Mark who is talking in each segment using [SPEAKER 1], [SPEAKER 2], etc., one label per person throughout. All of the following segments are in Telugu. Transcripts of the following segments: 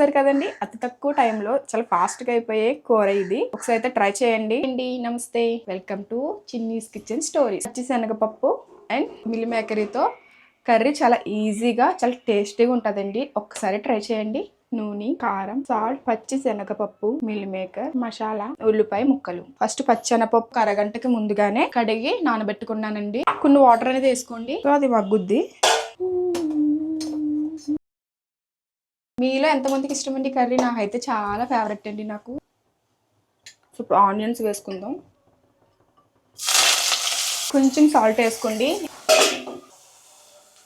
[SPEAKER 1] చూసారు కదండి? అతి తక్కువ టైంలో చాలా ఫాస్ట్గా అయిపోయే కూర ఇది. ఒకసారి అయితే ట్రై చేయండి. అండి నమస్తే. Welcome to Chinni's kitchen stories. పచ్చి శనగపప్పు అండ్ మిల్ మేకరీతో కర్రీ చాలా ఈజీగా చాలా టేస్టీగా ఉంటుందండి. ఒక్కసారి ట్రై చేయండి. నూనె కారం సాల్ట్ పచ్చి శనగపప్పు మిల్ మేకర్ మసాలా ఉల్లిపాయ ముక్కలు. ఫస్ట్ పచ్చి శనగపప్పు అరగంటకి ముందుగానే కడిగి నానబెట్టుకున్నానండి. కొన్ని వాటర్ అనేది వేసుకోండి. అది మగ్గుద్ది. మీలో ఎంతమందికి ఇష్టమండి కర్రీ? నాకైతే చాలా ఫేవరెట్ అండి నాకు. ఇప్పుడు ఆనియన్స్ వేసుకుందాం. కొంచెం సాల్ట్ వేసుకోండి.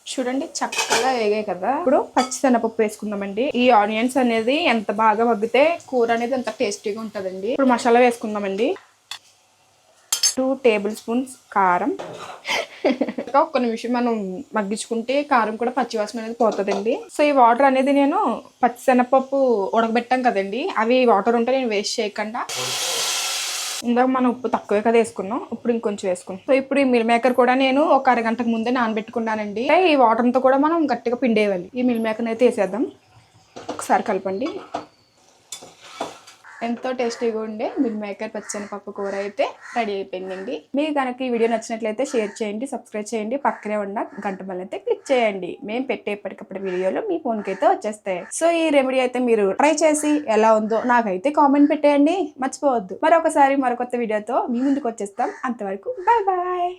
[SPEAKER 1] చూడండి చక్కగా వేగాయి కదా. ఇప్పుడు పచ్చి వేసుకుందామండి. ఈ ఆనియన్స్ అనేది ఎంత బాగా మగ్గితే కూర అనేది ఎంత టేస్టీగా ఉంటుందండి. ఇప్పుడు మసాలా వేసుకుందామండి. టూ టేబుల్ స్పూన్స్ కారం. ఇంకా ఒక్క నిమిషం మనం మగ్గించుకుంటే కారం కూడా పచ్చివాసన అనేది పోతుందండి. సో ఈ వాటర్ అనేది నేను పచ్చి శనగపప్పు ఉడకబెట్టాం కదండి. అవి వాటర్ ఉంటే నేను వేస్ట్ చేయకుండా ఇందాక మనం ఉప్పు తక్కువే కదా వేసుకున్నాం. ఇప్పుడు ఇంకొంచెం వేసుకున్నాం సో ఇప్పుడు ఈ మిల్ మేకర్ కూడా నేను ఒక అరగంటకు ముందే నానబెట్టుకున్నానండి. ఈ వాటర్తో కూడా మనం గట్టిగా పిండేయాలి. ఈ మిల్ మేకర్ అయితే వేసేద్దాం. ఒకసారి కలపండి. ఎంతో టేస్టీగా ఉండే మిల్ మేకర్ పచ్చని పప్పు కూర అయితే రెడీ అయిపోయిందండి. మీకు కనుక ఈ వీడియో నచ్చినట్లయితే షేర్ చేయండి సబ్స్క్రైబ్ చేయండి పక్కనే ఉన్న గంట అయితే క్లిక్ చేయండి. మేము పెట్టే ఎప్పటికప్పుడు వీడియోలు మీ ఫోన్కి అయితే వచ్చేస్తాయి. సో ఈ రెమెడీ అయితే మీరు ట్రై చేసి ఎలా ఉందో నాకైతే కామెంట్ పెట్టేయండి. మర్చిపోవద్దు. మరొకసారి మరొకొత్త వీడియోతో మీ ముందుకు వచ్చేస్తాం అంతవరకు బాయ్ బాయ్